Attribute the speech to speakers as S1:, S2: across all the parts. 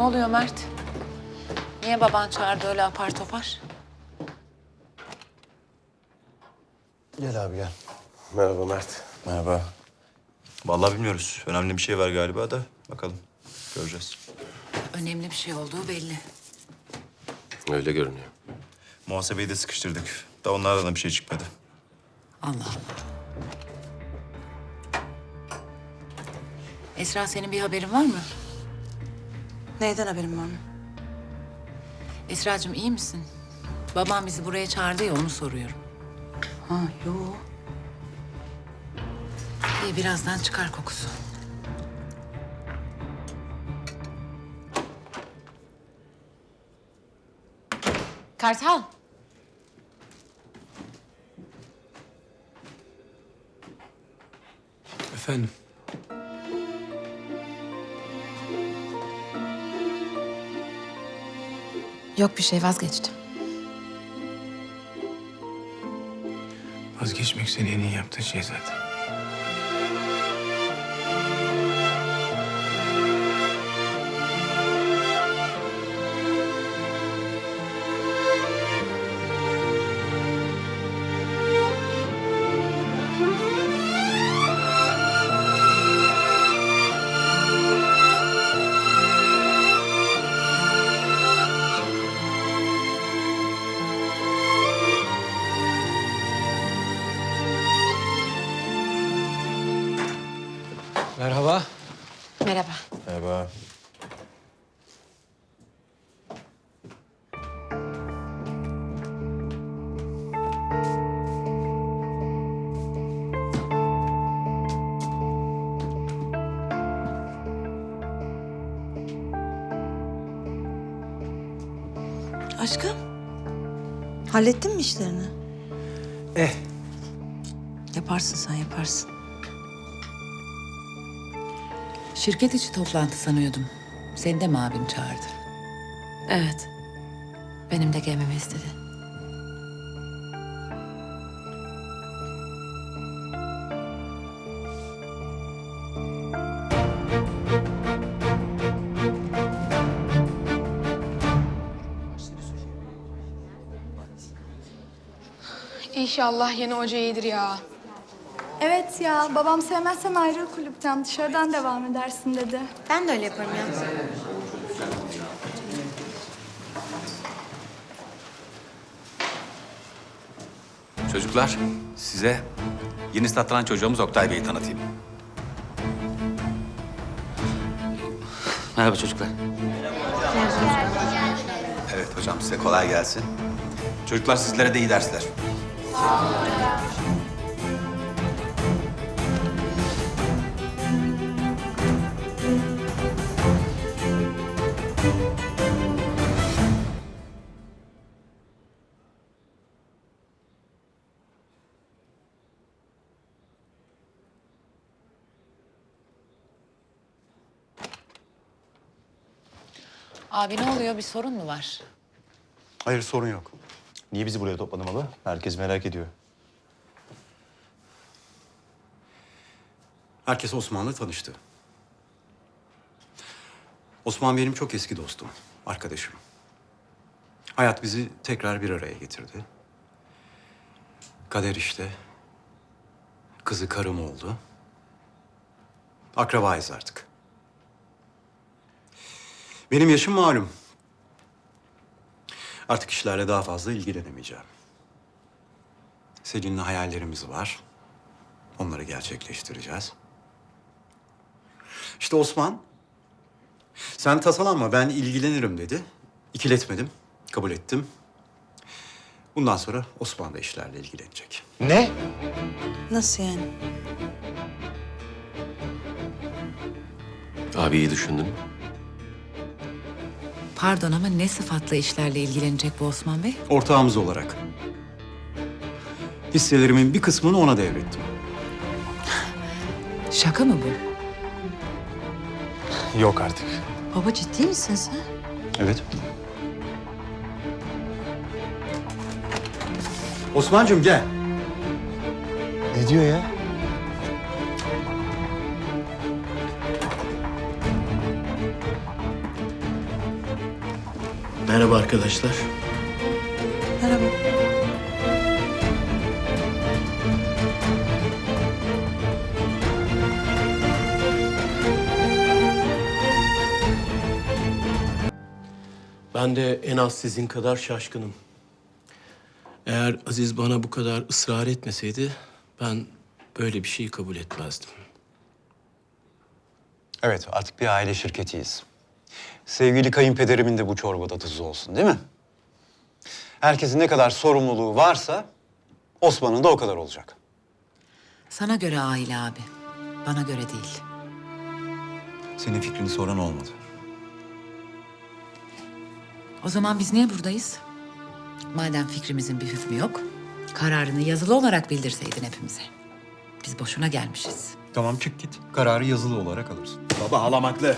S1: Ne oluyor Mert? Niye baban çağırdı öyle apar topar?
S2: Gel abi gel.
S3: Merhaba Mert.
S2: Merhaba.
S4: Vallahi bilmiyoruz. Önemli bir şey var galiba da bakalım. Göreceğiz.
S1: Önemli bir şey olduğu belli.
S3: Öyle görünüyor.
S4: Muhasebeyi de sıkıştırdık. Da onlardan da bir şey çıkmadı.
S1: Allah Allah. Esra senin bir haberin var mı?
S5: Neyden haberim var mı?
S1: Esracığım iyi misin? Babam bizi buraya çağırdı ya onu soruyorum.
S5: Ha yo.
S1: İyi birazdan çıkar kokusu. Kartal.
S6: Efendim?
S1: Yok bir şey vazgeçtim.
S6: Vazgeçmek senin en iyi yaptığın şey zaten. Merhaba.
S1: Merhaba.
S2: Merhaba.
S5: Aşkım. Hallettin mi işlerini?
S6: Eh.
S5: Yaparsın sen yaparsın.
S1: Şirket içi toplantı sanıyordum. Seni de mi abim çağırdı?
S7: Evet. Benim de gelmemi istedi.
S8: İnşallah yeni hoca iyidir ya.
S9: Evet ya, babam sevmezsen ayrıl kulüpten, dışarıdan devam edersin dedi.
S7: Ben de öyle yaparım ya.
S10: Çocuklar, size yeni satılan çocuğumuz Oktay Bey'i tanıtayım. Merhaba çocuklar. Evet hocam, size kolay gelsin. Çocuklar sizlere de iyi dersler.
S1: Abi ne oluyor? Bir sorun mu var?
S2: Hayır sorun yok. Niye bizi buraya topladın baba? Herkes merak ediyor.
S10: Herkes Osman'la tanıştı. Osman benim çok eski dostum, arkadaşım. Hayat bizi tekrar bir araya getirdi. Kader işte. Kızı karım oldu. Akrabayız artık. Benim yaşım malum. Artık işlerle daha fazla ilgilenemeyeceğim. Selin'le hayallerimiz var. Onları gerçekleştireceğiz. İşte Osman, sen tasalanma ben ilgilenirim dedi. İkiletmedim, kabul ettim. Bundan sonra Osman da işlerle ilgilenecek.
S2: Ne?
S5: Nasıl yani?
S3: Abi iyi düşündün.
S1: Pardon ama ne sıfatla işlerle ilgilenecek bu Osman Bey?
S10: Ortağımız olarak. Hisselerimin bir kısmını ona devrettim.
S1: Şaka mı bu?
S2: Yok artık.
S5: Baba ciddi misin sen?
S10: Evet. Osman'cığım gel.
S2: Ne diyor ya?
S6: Merhaba arkadaşlar.
S5: Merhaba.
S6: Ben de en az sizin kadar şaşkınım. Eğer Aziz bana bu kadar ısrar etmeseydi ben böyle bir şeyi kabul etmezdim.
S10: Evet artık bir aile şirketiyiz. Sevgili kayınpederimin de bu çorbada tuzu olsun değil mi? Herkesin ne kadar sorumluluğu varsa Osman'ın da o kadar olacak.
S1: Sana göre aile abi. Bana göre değil.
S2: Senin fikrini soran olmadı.
S1: O zaman biz niye buradayız? Madem fikrimizin bir hükmü yok, kararını yazılı olarak bildirseydin hepimize. Biz boşuna gelmişiz.
S2: Tamam çık git. Kararı yazılı olarak alırsın.
S11: Baba ağlamaklı.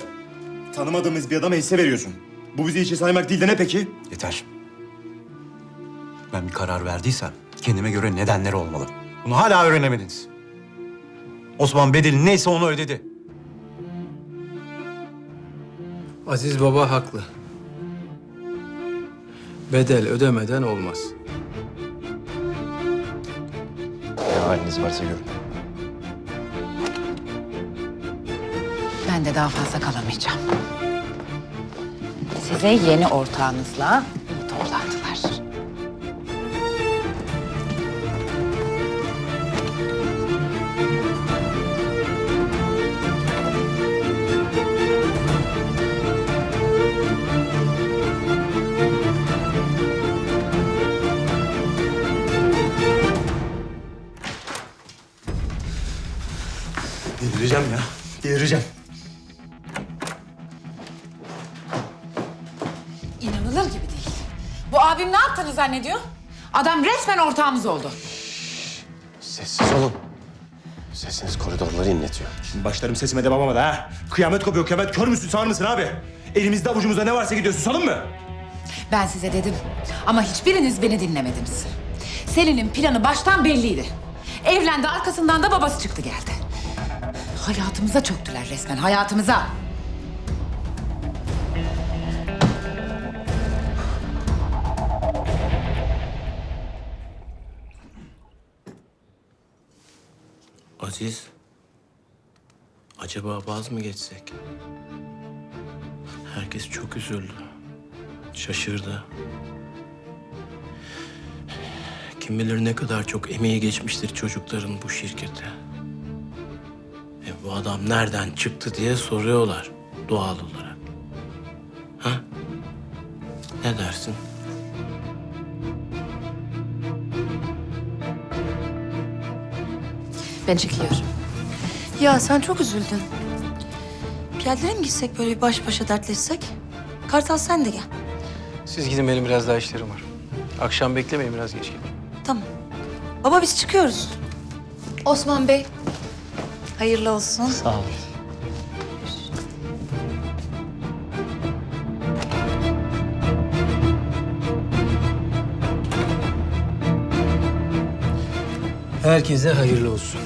S11: Tanımadığımız bir adama hisse veriyorsun. Bu bizi içe saymak değil de ne peki?
S10: Yeter. Ben bir karar verdiysem kendime göre nedenleri olmalı. Bunu hala öğrenemediniz. Osman bedeli neyse onu ödedi.
S6: Aziz baba haklı. Bedel ödemeden olmaz.
S3: Ne haliniz varsa görün.
S1: Ben de daha fazla kalamayacağım. Size yeni ortağınızla abim ne yaptığını zannediyor? Adam resmen ortağımız oldu.
S3: Sessiz olun. Sesiniz koridorları inletiyor.
S11: Şimdi başlarım sesime de babama da ha. Kıyamet kopuyor kıyamet. Kör müsün sağır mısın abi? Elimizde avucumuzda ne varsa gidiyorsun salın mı?
S1: Ben size dedim ama hiçbiriniz beni dinlemediniz. Selin'in planı baştan belliydi. Evlendi arkasından da babası çıktı geldi. Hayatımıza çöktüler resmen hayatımıza.
S6: Aziz, acaba vaz mı geçsek? Herkes çok üzüldü. Şaşırdı. Kim bilir ne kadar çok emeği geçmiştir çocukların bu şirkete. E bu adam nereden çıktı diye soruyorlar doğal olarak.
S7: Ben çekiliyorum.
S5: Ya sen çok üzüldün. Piyadelere mi gitsek böyle bir baş başa dertleşsek? Kartal sen de gel.
S6: Siz gidin benim biraz daha işlerim var. Akşam beklemeyin biraz geç gelin.
S5: Tamam. Baba biz çıkıyoruz.
S7: Osman Bey,
S5: Hayırlı olsun.
S6: Sağ ol. Herkese hayırlı olsun.